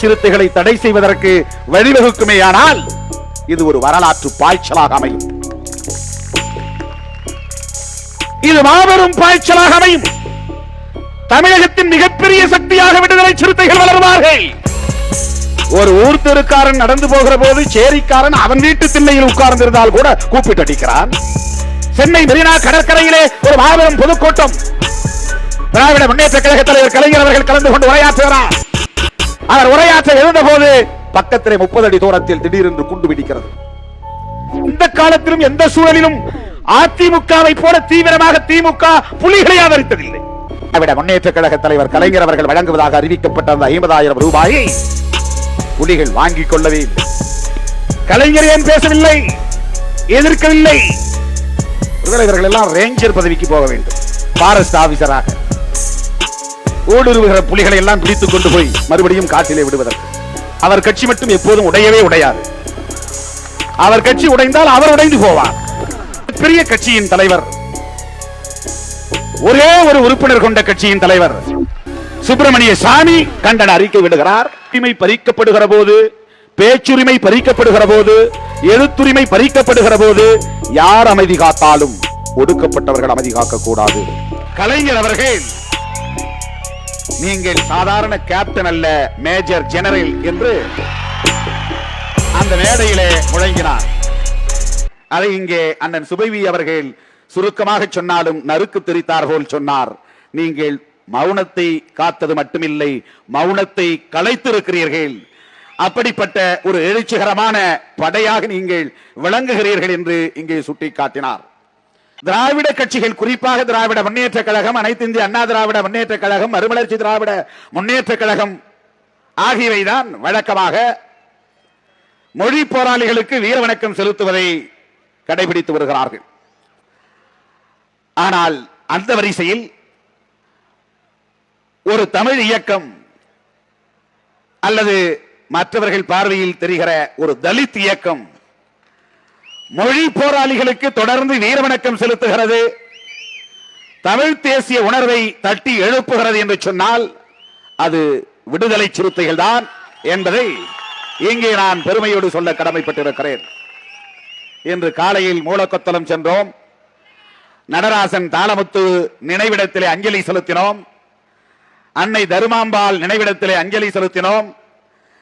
சிறுத்தைகளை தடை செய்வதற்கு வழிவகுக்குமேயானால் இது ஒரு வரலாற்று பாய்ச்சலாக அமையும். இது மாபெரும் பாய்ச்சலாக அமையும். தமிழகத்தின் மிகப்பெரிய சக்தியாக விடுதலை சிறுத்தைகள் வளருவார்கள். ஒரு ஊர் தெருக்காரன் நடந்து போகிற போது சேரிக்காரன் அவன் வீட்டு திண்ணையில் உட்கார்ந்திருந்தால் கூட கூப்பிட்டு அடிக்கிறான். சென்னை மெரினா கடற்கரையிலே ஒரு மாபெரும் பொதுக்கூட்டம். திராவிட முன்னேற்ற கழக தலைவர் கலைஞர் அவர்கள் கலந்து கொண்டு உரையாற்றுகிறார். அவர் உரையாற்ற எழுந்த போது பக்கத்திலே முப்பது அடி தூரத்தில் திடீரென்று குண்டு பிடிக்கிறது இந்த காலத்திலும் எந்த சூழலிலும் அதிமுகவை போல தீவிரமாக திமுக புலிகளை ஆதரித்ததில்லை. திராவிட முன்னேற்ற கழக தலைவர் கலைஞர் அவர்கள் வழங்குவதாக அறிவிக்கப்பட்ட அந்த ஐம்பதாயிரம் ரூபாயை புலிகள் வாங்கிக் கொள்ளவே கலைஞர் ஏன் பேசவில்லை? எதிர்க்கவில்லை. இவர்கள் எல்லாம் ரேஞ்சர் பதவிக்கு போக வேண்டும். பாரஸ்ட் ஆபீசராக. ஊடுருவுகிற புலிகளை எல்லாம் பிடித்துக் கொண்டு போய் மறுபடியும் காட்டிலே விடுவதற்கு. அவர் கட்சி மட்டும் எப்போதும் உடையவே உடையாது. அவர் கட்சி உடைந்தால் அவர் உடைந்து போவார். பெரிய கட்சியின் தலைவர் ஒரே ஒரு உறுப்பினர் கொண்ட கட்சியின் தலைவர் சுப்பிரமணிய சாமி கண்டன அறிக்கை விடுகிறார். உரிமை பறிக்கப்படுகிற போது பேச்சுரிமை பறிக்கப்படுகிற போது எழுத்துரிமை பறிக்கப்படுகிற போது யார் அமைதி காத்தாலும் ஒடுக்கப்பட்டவர்கள் அமைதி காக்க கூடாது கலைஞர் அவர்கள் நீங்கள் சாதாரண கேப்டன் அல்ல மேஜர் ஜெனரல் என்று அந்த மேடையிலே முழங்கினார். அதை இங்கே அண்ணன் சுபைவி அவர்கள் சுருக்கமாக சொன்னாலும் நறுக்கு தெரித்தார் போல் சொன்னார். நீங்கள் மௌனத்தை காத்தது மட்டுமில்லை மௌனத்தை கலைத்திருக்கிறீர்கள் அப்படிப்பட்ட ஒரு எழுச்சிகரமான படையாக நீங்கள் விளங்குகிறீர்கள் என்று இங்கே சுட்டிக்காட்டினார். திராவிட கட்சிகள் குறிப்பாக திராவிட முன்னேற்ற கழகம் அனைத்து இந்திய அண்ணா திராவிட முன்னேற்ற கழகம் மறுமலர்ச்சி திராவிட முன்னேற்ற கழகம் ஆகியவைதான் வழக்கமாக மொழி போராளிகளுக்கு வீர வணக்கம் செலுத்துவதை கடைபிடித்து வருகிறார்கள். ஆனால் அந்த வரிசையில் ஒரு தமிழ் இயக்கம் அல்லது மற்றவர்கள் பார்வையில் தெரிகிற ஒரு தலித் இயக்கம் மொழி போராளிகளுக்கு தொடர்ந்து வீரவணக்கம் செலுத்துகிறது. தமிழ் தேசிய உணர்வை தட்டி எழுப்புகிறது என்று சொன்னால் அது விடுதலை சிறுத்தைகள் தான் என்பதை இங்கே நான் பெருமையோடு சொல்ல கடமைப்பட்டிருக்கிறேன். இன்று காலையில் மூலக்கொத்தலம் சென்றோம். நடராசன் தாளமுத்து நினைவிடத்திலே அஞ்சலி செலுத்தினோம். அன்னை தருமாம்பாள் நினைவிடத்திலே அஞ்சலி செலுத்தினோம்.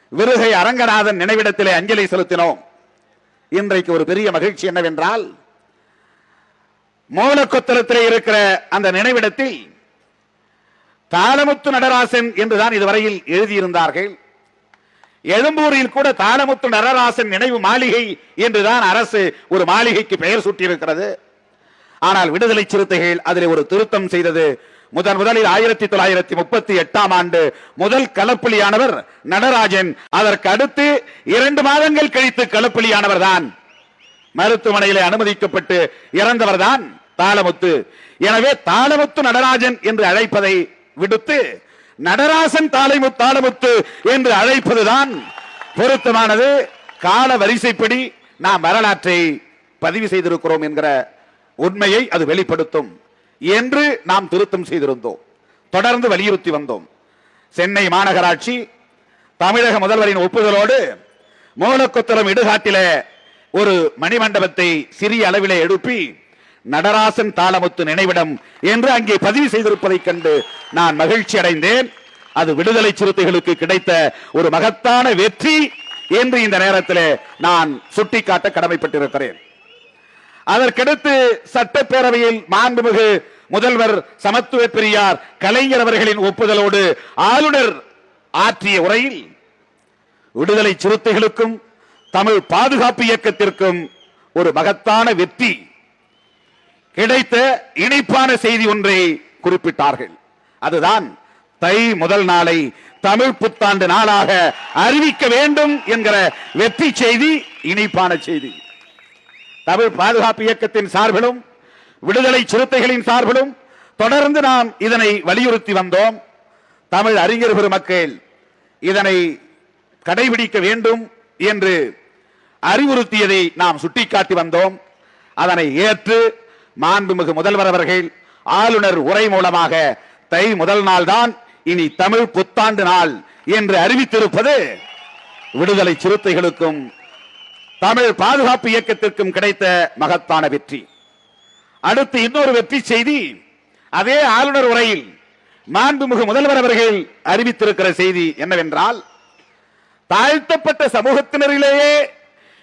விருகை அரங்கநாதன் நினைவிடத்திலே அஞ்சலி செலுத்தினோம். இன்றைக்கு ஒரு பெரிய மகிழ்ச்சி என்னவென்றால் மூலக்கொத்தலத்திலே இருக்கிற அந்த நினைவிடத்தில் தாளமுத்து நடராசன் என்றுதான் இதுவரையில் எழுதியிருந்தார்கள். எழும்பூரில் கூட தாளமுத்து நடராசன் நினைவு மாளிகை என்றுதான் அரசு ஒரு மாளிகைக்கு பெயர் சூட்டியிருக்கிறது. ஆனால் விடுதலை சிறுத்தைகள் அதில் ஒரு திருத்தம் செய்தது முதன் முதலில் ஆயிரத்தி தொள்ளாயிரத்தி முப்பத்தி எட்டாம் ஆண்டு முதல் களப்புலியானவர் நடராஜன். அதற்கு அடுத்து இரண்டு மாதங்கள் கழித்து களப்புலியானவர் தான். மருத்துவமனையில் அனுமதிக்கப்பட்டு இறந்தவர் தான் தாளமுத்து. எனவே தாளமுத்து நடராஜன் என்று அழைப்பதை விடுத்து நடராசன் தாளைமு தாளமுத்து என்று அழைப்பதுதான் பொருத்தமானது. கால வரிசைப்படி நாம் வரலாற்றை பதிவு செய்திருக்கிறோம் என்கிற உண்மையை அது வெளிப்படுத்தும். என்று நாம் திருத்தம் செய்திருந்தோம். தொடர்ந்து வலியுறுத்தி வந்தோம். சென்னை மாநகராட்சி தமிழக முதல்வரின் ஒப்புதலோடு மூலக்குத்தரம் இடுகாட்டில ஒரு மணிமண்டபத்தை சிறிய அளவிலே எழுப்பி நடராசன் தாளமுத்து நினைவிடம் என்று அங்கே பதிவு செய்திருப்பதைக் கண்டு நான் மகிழ்ச்சி அடைந்தேன். அது விடுதலை சிறுத்தைகளுக்கு கிடைத்த ஒரு மகத்தான வெற்றி என்று இந்த நேரத்தில் நான் சுட்டிக்காட்ட கடமைப்பட்டிருக்கிறேன். அதற்கடுத்து சட்டப்பேரவையில் மாண்புமிகு முதல்வர் சமத்துவ பெரியார் கலைஞர் அவர்களின் ஒப்புதலோடு ஆளுநர் ஆற்றிய உரையில் விடுதலை சிறுத்தைகளுக்கும் தமிழ் பாதுகாப்பு இயக்கத்திற்கும் ஒரு மகத்தான வெற்றி கிடைத்த இணைப்பான செய்தி ஒன்றை குறிப்பிட்டார்கள். அதுதான் தை முதல் நாளை தமிழ் புத்தாண்டு நாளாக அறிவிக்க வேண்டும் என்கிற வெற்றி செய்தி இணைப்பான செய்தி. தமிழ் பாதுகாப்பு இயக்கத்தின் சார்பிலும் விடுதலை சிறுத்தைகளின் சார்பிலும் தொடர்ந்து நாம் இதனை வலியுறுத்தி வந்தோம். தமிழ் அறிஞர் பெருமக்கள் இதனை கடைபிடிக்க வேண்டும் என்று அறிவுறுத்தியதை நாம் சுட்டிக்காட்டி வந்தோம். அதனை ஏற்று மாண்புமிகு முதல்வர் அவர்கள் ஆளுநர் உரை மூலமாக தை முதல் நாள் தான் இனி தமிழ் புத்தாண்டு நாள் என்று அறிவித்திருப்பது விடுதலை சிறுத்தைகளுக்கும் தமிழ் பாதுகாப்பு இயக்கத்திற்கும் கிடைத்த மகத்தான வெற்றி. அடுத்து இன்னொரு வெற்றி செய்தி. அதே ஆளுநர் உரையில் மாண்புமிகு முதல்வர் அவர்கள் அறிவித்திருக்கிற செய்தி என்னவென்றால் தாழ்த்தப்பட்ட சமூகத்தினரிலேயே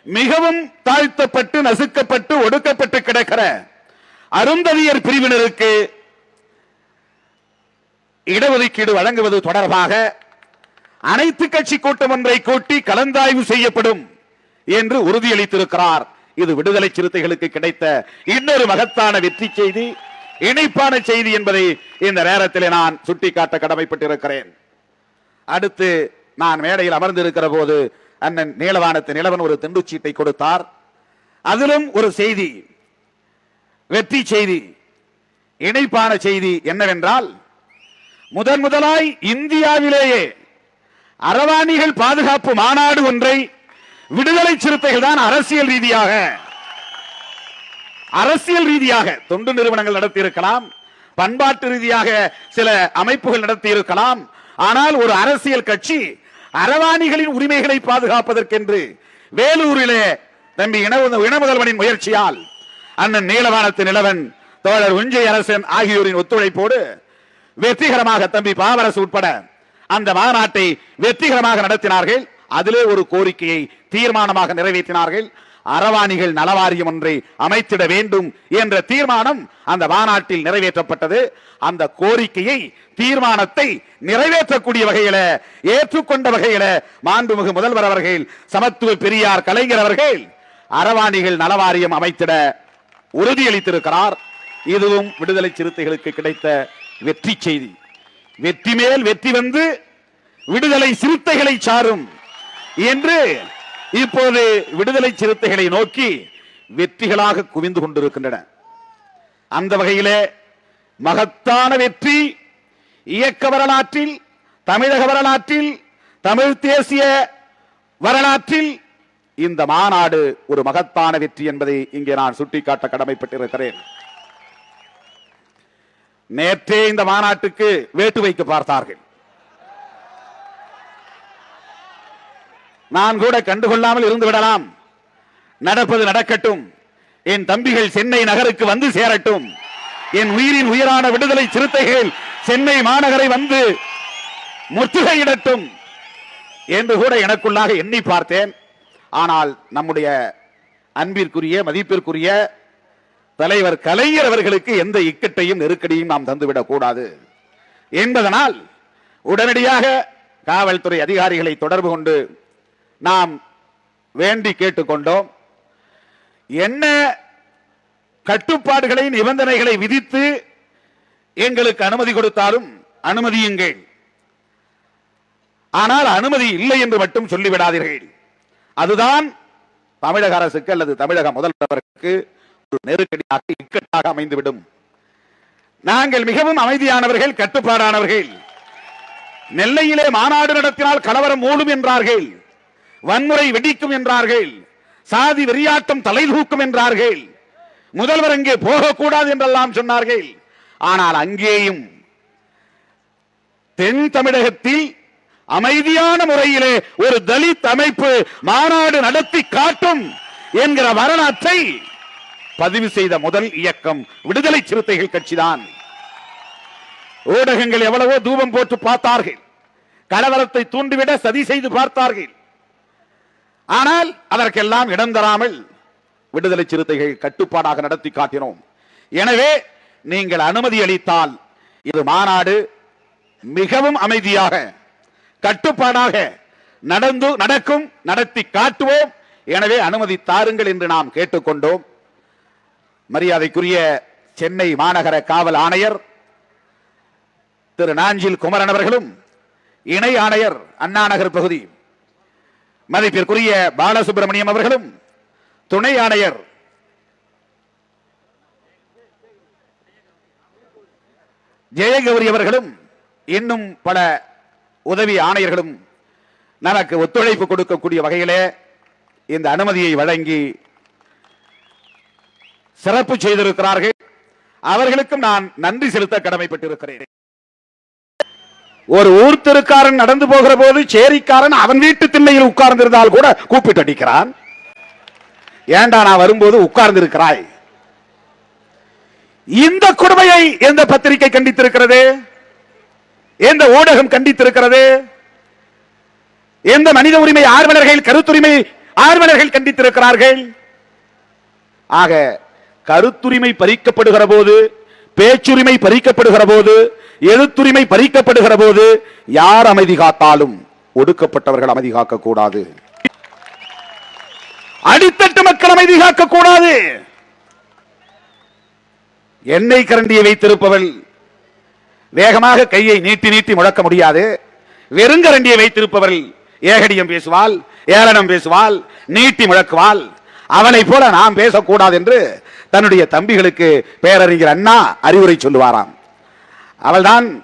மிகவும் தாழ்த்தப்பட்டு நசுக்கப்பட்டு ஒடுக்கப்பட்டு கிடக்கிற அருந்ததியர் பிரிவினருக்கு இடஒதுக்கீடு வழங்குவது தொடர்பாக அனைத்து கட்சி கூட்டம் ஒன்றை கூட்டி கலந்தாய்வு செய்யப்படும் என்று உறுதியளித்திருக்கிறார். இது விடுதலை சிறுத்தைகளுக்கு கிடைத்த இன்னொரு மகத்தான வெற்றி செய்தி இணைப்பான செய்தி என்பதை இந்த நேரத்தில் நான் சுட்டிக்காட்ட கடமைப்பட்டிருக்கிறேன். அடுத்து நான் மேடையில் அமர்ந்திருக்கிற போது அண்ணன் நீலவானத்து நிலவன் ஒரு திண்டுச்சீட்டை கொடுத்தார். அதிலும் ஒரு செய்தி வெற்றி செய்தி இணைப்பான செய்தி என்னவென்றால் முதன் முதலாய் இந்தியாவிலேயே அரவாணிகள் பாதுகாப்பு மாநாடு ஒன்றை விடுதலை சிறுத்தைகள் தான் அரசியல் ரீதியாக. அரசியல் ரீதியாக தொண்டு நிறுவனங்கள் நடத்தி இருக்கலாம் பண்பாட்டு ரீதியாக சில அமைப்புகள் நடத்தி இருக்கலாம் ஆனால் ஒரு அரசியல் கட்சி அரவாணிகளின் உரிமைகளை பாதுகாப்பதற்கென்று வேலூரிலே தம்பி இன இனமுதல்வனின் முயற்சியால் அண்ணன் நீலவானத்து நிலவன் தோழர் உஞ்சை அரசன் ஆகியோரின் ஒத்துழைப்போடு வெற்றிகரமாக தம்பி பாவரசு உட்பட அந்த மாநாட்டை வெற்றிகரமாக நடத்தினார்கள். அதிலே ஒரு கோரிக்கையை தீர்மானமாக நிறைவேற்றினார்கள். அரவாணிகள் நலவாரியம் ஒன்றை அமைத்திட வேண்டும் என்ற தீர்மானம் அந்த மாநாட்டில் நிறைவேற்றப்பட்டது. அந்த கோரிக்கையை தீர்மானத்தை நிறைவேற்றக்கூடிய வகையில ஏற்றுக்கொண்ட வகையில மாண்புமிகு முதல்வர் அவர்கள் சமத்துவ பெரியார் கலைஞர் அவர்கள் அரவாணிகள் நலவாரியம் அமைத்திட உறுதியளித்திருக்கிறார். இதுவும் விடுதலை சிறுத்தைகளுக்கு கிடைத்த வெற்றி செய்தி. வெற்றி மேல் வெற்றி வந்து விடுதலை சிறுத்தைகளை சாரும் என்று இப்போது விடுதலை சிறுத்தைகளை நோக்கி வெற்றிகளாக குவிந்து கொண்டிருக்கின்றன. அந்த வகையிலே மகத்தான வெற்றி இயக்க வரலாற்றில் தமிழக வரலாற்றில் தமிழ் தேசிய வரலாற்றில் இந்த மாநாடு ஒரு மகத்தான வெற்றி என்பதை இங்கே நான் சுட்டிக்காட்ட கடமைப்பட்டிருக்கிறேன். நேற்றே இந்த மாநாட்டுக்கு வேட்டு வைக்க பார்த்தார்கள். நான் கூட கண்டுகொள்ளாமல் இருந்து விடலாம் நடப்பது நடக்கட்டும். என் தம்பிகள் சென்னை நகருக்கு வந்து சேரட்டும். என் உயிரின் உயிரான விடுதலை சிறுத்தைகள் சென்னை மாநகரை வந்து முற்றுகையிடட்டும் என்று கூட எனக்குள்ளாக எண்ணி பார்த்தேன். ஆனால் நம்முடைய அன்பிற்குரிய மதிப்பிற்குரிய தலைவர் கலைஞர் அவர்களுக்கு எந்த இக்கட்டையும் நெருக்கடியும் நாம் தந்துவிடக் கூடாது. என்பதனால் உடனடியாக காவல்துறை அதிகாரிகளை தொடர்பு கொண்டு நாம் வேண்டி கேட்டுக்கொண்டோம். என்ன கட்டுப்பாடுகளை நிபந்தனைகளை விதித்து எங்களுக்கு அனுமதி கொடுத்தாலும் அனுமதியுங்கள். ஆனால் அனுமதி இல்லை என்று மட்டும் சொல்லிவிடாதீர்கள். அதுதான் தமிழக அரசுக்கு அல்லது தமிழக முதல்வருக்கு ஒரு நெருக்கடியாக இக்கட்டாக அமைந்துவிடும். நாங்கள் மிகவும் அமைதியானவர்கள் கட்டுப்பாடானவர்கள். நெல்லையிலே மாநாடு நடத்தினால் கலவரம் மூடும் என்றார்கள். வன்முறை வெடிக்கும் என்றார்கள். சாதி வெறியாட்டம் தலை தூக்கும் என்றார்கள். முதல்வர் அங்கே போகக்கூடாது என்றெல்லாம் சொன்னார்கள். ஆனால் அங்கேயும் தென் தமிழகத்தில் அமைதியான முறையிலே ஒரு தலித் அமைப்பு மாநாடு நடத்தி காட்டும் என்கிற வரலாற்றை பதிவு செய்த முதல் இயக்கம் விடுதலை சிறுத்தைகள் கட்சிதான். ஊடகங்கள் எவ்வளவோ தூபம் போட்டு பார்த்தார்கள். கலவரத்தை தூண்டிவிட சதி செய்து பார்த்தார்கள். ஆனால் அதற்கெல்லாம் இடம் தராமல் விடுதலை சிறுத்தைகள் கட்டுப்பாடாக நடத்தி காட்டினோம். எனவே நீங்கள் அனுமதி அளித்தால் இது மாநாடு மிகவும் அமைதியாக கட்டுப்பாடாக நடந்து நடக்கும் நடத்தி காட்டுவோம். எனவே அனுமதி தாருங்கள் என்று நாம் கேட்டுக்கொண்டோம். மரியாதைக்குரிய சென்னை மாநகர காவல் ஆணையர் திரு நாஞ்சில் குமரன் அவர்களும் இணை ஆணையர் அண்ணா நகர் பகுதி மதிப்பிற்குரிய பாலசுப்பிரமணியம் அவர்களும் துணை ஆணையர் ஜெயகௌரி அவர்களும் இன்னும் பல உதவி ஆணையர்களும் நமக்கு ஒத்துழைப்பு கொடுக்கக்கூடிய வகையிலே இந்த அனுமதியை வழங்கி சிறப்பு செய்திருக்கிறார்கள். அவர்களுக்கும் நான் நன்றி செலுத்த கடமைப்பட்டிருக்கிறேன். ஒரு ஊர் திருக்காரன் நடந்து போகிற போது சேரிக்காரன் அவன் வீட்டு திண்ணையில் உட்கார்ந்திருந்தால் கூட கூப்பிட்டு அடிக்கிறான். ஏண்டா நான் வரும்போது உட்கார்ந்திருக்கிறாய்? இந்த கொடுமையை எந்த பத்திரிகை கண்டித்திருக்கிறது? எந்த ஊடகம் கண்டித்திருக்கிறது? எந்த மனித உரிமை ஆர்வலர்கள் கருத்துரிமை ஆர்வலர்கள் கண்டித்திருக்கிறார்கள்? ஆக கருத்துரிமை பறிக்கப்படுகிற போது பேச்சுரிமை பறிக்கப்படுகிற போது எழுத்துரிமை பறிக்கப்படுகிற போது யார் அமைதி காத்தாலும் ஒடுக்கப்பட்டவர்கள் அமைதி காக்க கூடாது அடித்தட்டு மக்கள் அமைதி காக்க கூடாது எண்ணெய் கரண்டியை வைத்திருப்பவள் வேகமாக கையை நீட்டி நீட்டி முழக்க முடியாது. வெறுங்கரண்டியை வைத்திருப்பவள் ஏகடியம் பேசுவாள் ஏளனம் பேசுவாள் நீட்டி முழக்குவாள். அவனை போல நாம் பேசக்கூடாது என்று தன்னுடைய தம்பிகளுக்கு பேரறிஞர் அண்ணா அறிவுரை சொல்லுவாராம். அவள்தான்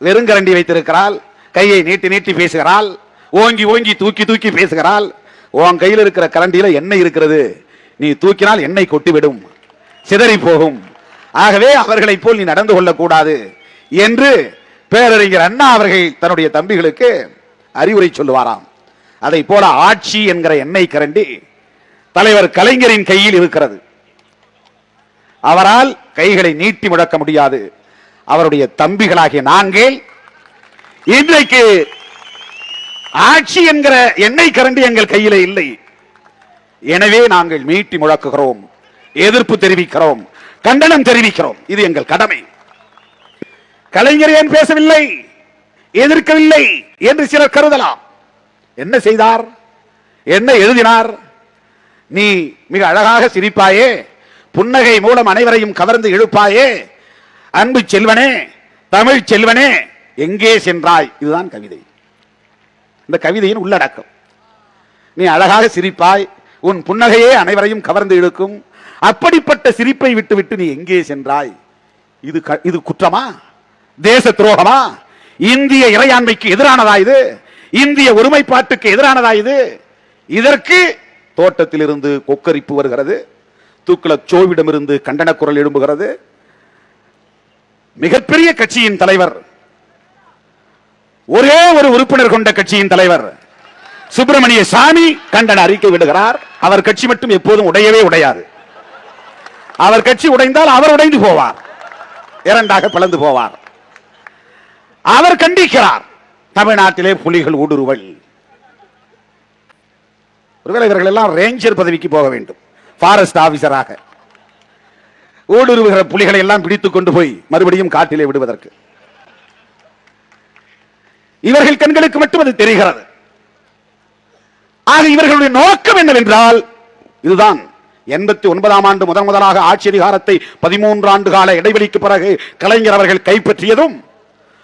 வெறுங்கரண்டி வைத்திருக்கிறாள். கையை நீட்டி நீட்டி பேசுகிறாள். ஓங்கி ஓங்கி தூக்கி தூக்கி பேசுகிறாள். உன் கையில் இருக்கிற கரண்டியில எண்ணெய் இருக்கிறது. நீ தூக்கினால் எண்ணெய் கொட்டிவிடும். சிதறி போகும். ஆகவே அவர்களைப் போல் நீ நடந்து கொள்ளக்கூடாது என்று பேரறிஞர் அண்ணா அவர்கள் தன்னுடைய தம்பிகளுக்கு அறிவுரை சொல்லுவாராம். அதை போல ஆட்சி என்கிற எண்ணெய் கரண்டி தலைவர் கலைஞரின் கையில் இருக்கிறது. அவரால் கைகளை நீட்டி முழக்க முடியாது. அவருடைய தம்பிகளாகிய நாங்கள் இன்றைக்கு ஆட்சி என்கிற எண்ணெய் கரண்டி எங்கள் கையிலே இல்லை. எனவே நாங்கள் மீட்டி முழக்குகிறோம் எதிர்ப்பு தெரிவிக்கிறோம் கண்டனம் தெரிவிக்கிறோம். இது எங்கள் கடமை. கலைஞர் ஏன் பேசவில்லை? எதிர்க்கவில்லை என்று சிலர் கருதலாம். என்ன செய்தார்? என்ன எழுதினார்? நீ மிக அழகாக சிரிப்பாயே புன்னகை மூலம் அனைவரையும் கவர்ந்து இழுப்பாயே அன்பு செல்வனே தமிழ் செல்வனே எங்கே சென்றாய்? இதுதான் கவிதை. இந்த கவிதையின் உள்ளடக்கம். நீ அழகாக சிரிப்பாய் உன் புன்னகையே அனைவரையும் கவர்ந்து இழுக்கும். அப்படிப்பட்ட சிரிப்பை விட்டுவிட்டு நீ எங்கே சென்றாய்? இது க- இது குற்றமா? தேச துரோகமா? இந்திய இறையாண்மைக்கு எதிரானதா இது? இந்திய ஒருமைப்பாட்டுக்கு எதிரானதா இது? இதற்கு தோட்டத்திலிருந்து கொக்கரிப்பு வருகிறது. தூக்குல சோவிடமிருந்து கண்டன குரல் எழும்புகிறது. மிகப்பெரிய கட்சியின் தலைவர். ஒரே ஒரு உறுப்பினர் கொண்ட கட்சியின் தலைவர். சுப்பிரமணிய சாமி கண்டன அறிக்கை விடுகிறார். அவர் கட்சி மட்டும் எப்போதும் உடையவே உடையாது. அவர் கட்சி உடைந்தால் அவர் உடைந்து போவார். இரண்டாக பிளந்து போவார். அவர் கண்டிக்கிறார். தமிழ்நாட்டிலே புலிகள் ஊடுருவல். ஒருவேளை இவர்கள் எல்லாம் ரேஞ்சர் பதவிக்கு போக வேண்டும். ஃபாரஸ்ட் ஆபீசராக ஊடுருவுகிற புலிகளை எல்லாம் பிடித்துக் கொண்டு போய் மறுபடியும் காட்டிலே விடுவதற்கு. இவர்கள் கண்களுக்கு மட்டும் அது தெரிகிறது. ஆக இவர்களுடைய நோக்கம் என்னவென்றால் இதுதான். எண்பத்தி ஒன்பதாம் ஆண்டு முதன் முதலாக ஆட்சி அதிகாரத்தை பதிமூன்று ஆண்டு கால இடைவெளிக்கு பிறகு கலைஞர் அவர்கள் கைப்பற்றியதும்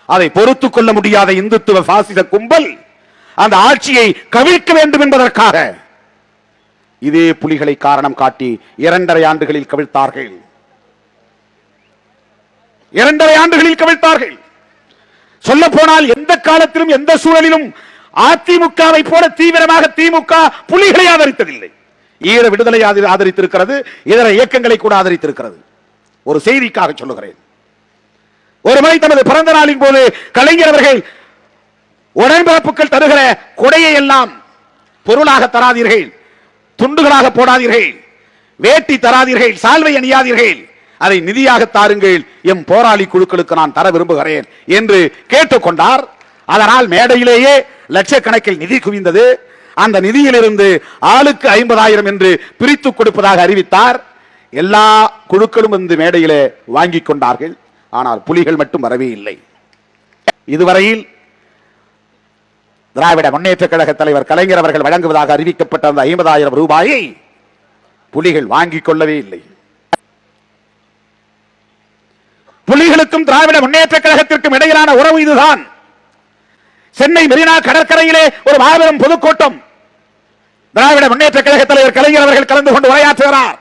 அதை பொறுத்துக் கொள்ள முடியாத இந்துத்துவ சாசித கும்பல் அந்த ஆட்சியை கவிழ்க்க வேண்டும் என்பதற்காக இதே புலிகளை காரணம் காட்டி இரண்டரை ஆண்டுகளில் கவிழ்த்தார்கள். இரண்டரை ஆண்டுகளில் கவிழ்த்தார்கள். சொல்ல போனால் எந்த காலத்திலும் எந்த சூழலிலும் அதிமுகவை போல தீவிரமாக திமுக புலிகளை ஆதரித்ததில்லை. ஈர விடுதலை ஆதரித்திருக்கிறது இதர இயக்கங்களை கூட ஆதரித்திருக்கிறது. ஒரு செய்திக்காக சொல்லுகிறேன். ஒரு முறை தமது பிறந்த நாளின் போது கலைஞர் அவர்கள் உடன்பிறப்புகள் தருகிற கொடையை எல்லாம் பொருளாக தராதீர்கள் துண்டுகளாக போடாதீர்கள் வேட்டி தராதீர்கள் சால்வை அணியாதீர்கள் அதை நிதியாக தாருங்கள். எம் போராளி குழுக்களுக்கு நான் தர விரும்புகிறேன் என்று கேட்டுக்கொண்டார். அதனால் மேடையிலேயே லட்சக்கணக்கில் நிதி குவிந்தது. அந்த நிதியிலிருந்து ஆளுக்கு ஐம்பதாயிரம் என்று பிரித்து கொடுப்பதாக அறிவித்தார். எல்லா குழுக்களும் வந்து மேடையிலே வாங்கி கொண்டார்கள். ஆனால் புலிகள் மட்டும் வரவே இல்லை. இதுவரையில் திராவிட முன்னேற்ற கழக தலைவர் கலைஞர் அவர்கள் வழங்குவதாக அறிவிக்கப்பட்ட அந்த ஐம்பதாயிரம் ரூபாயை புலிகள் வாங்கிக் கொள்ளவே இல்லை. புலிகளுக்கும் திராவிட முன்னேற்ற கழகத்திற்கும் இடையிலான உறவு இதுதான். சென்னை மெரினா கடற்கரையிலே ஒரு மாபெரும் பொதுக்கூட்டம். திராவிட முன்னேற்ற கழக தலைவர் கலைஞர் அவர்கள் கலந்து கொண்டு உரையாற்றுகிறார்.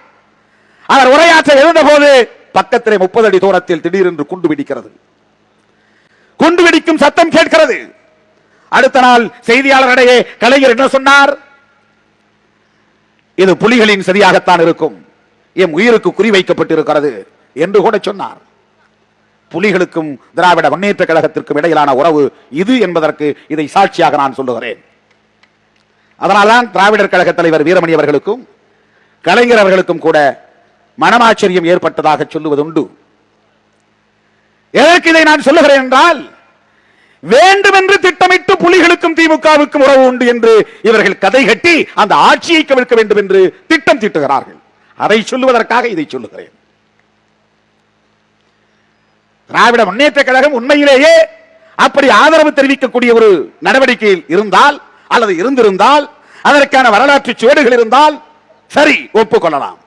அவர் உரையாற்ற எழுந்தபோது பக்கத்திலே முப்பது அடி தூரத்தில் திடீரென்று குண்டு வெடிக்கிறது. குண்டு வெடிக்கும் சத்தம் கேட்கிறது. அடுத்த நாள் செய்தியாளரிடையே கலைஞர் என்ன சொன்னார்? இது புலிகளின் சரியாகத்தான் இருக்கும். என் உயிருக்கு குறி வைக்கப்பட்டிருக்கிறது என்று கூட சொன்னார். புலிகளுக்கும் திராவிட முன்னேற்ற கழகத்திற்கும் இடையிலான உறவு இது என்பதற்கு இதை சாட்சியாக நான் சொல்லுகிறேன். அதனால்தான் திராவிடர் கழக தலைவர் வீரமணி அவர்களுக்கும் கலைஞர் அவர்களுக்கும் கூட மனமாச்சரியம் ஏற்பட்டதாக சொல்லுவதுண்டு. எதற்கு இதை நான் சொல்லுகிறேன் என்றால் வேண்டுமென்று திட்டமிட்டு புலிகளுக்கும் திமுகவுக்கும் உறவு உண்டு என்று இவர்கள் கதை கட்டி அந்த ஆட்சியை கவிழ்க்க வேண்டும் என்று திட்டம் தீட்டுகிறார்கள். அதை சொல்லுவதற்காக இதை சொல்லுகிறேன். திராவிட முன்னேற்ற கழகம் உண்மையிலேயே அப்படி ஆதரவு தெரிவிக்கக்கூடிய ஒரு நடவடிக்கையில் இருந்தால் அல்லது இருந்திருந்தால் அதற்கான வரலாற்று சுவடுகள் இருந்தால் சரி ஒப்புக்கொள்ளலாம்.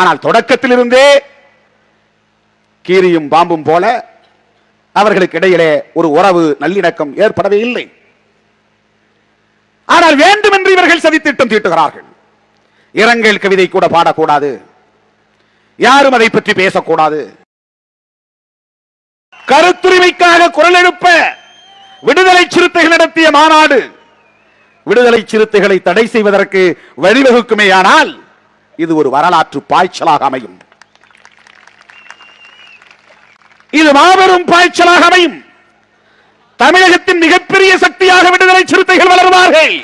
ஆனால் தொடக்கத்திலிருந்தே கீரியும் பாம்பும் போல அவர்களுக்கு இடையிலே ஒரு உறவு நல்லிணக்கம் ஏற்படவே இல்லை. ஆனால் வேண்டுமென்று இவர்கள் சதித்திட்டம் தீட்டுகிறார்கள். இரங்கல் கவிதை கூட பாடக்கூடாது. யாரும் அதை பற்றி பேசக்கூடாது. கருத்துரிமைக்காக குரல் எழுப்ப விடுதலை சிறுத்தைகள் நடத்திய மாநாடு. விடுதலை சிறுத்தைகளை தடை செய்வதற்கு வழிவகுக்குமேயானால் இது ஒரு வரலாற்று பாய்ச்சலாக அமையும். இது மாபெரும் பாய்ச்சலாக அமையும். தமிழகத்தின் மிகப்பெரிய சக்தியாக விடுதலை சிறுத்தைகள் வளருவார்கள்.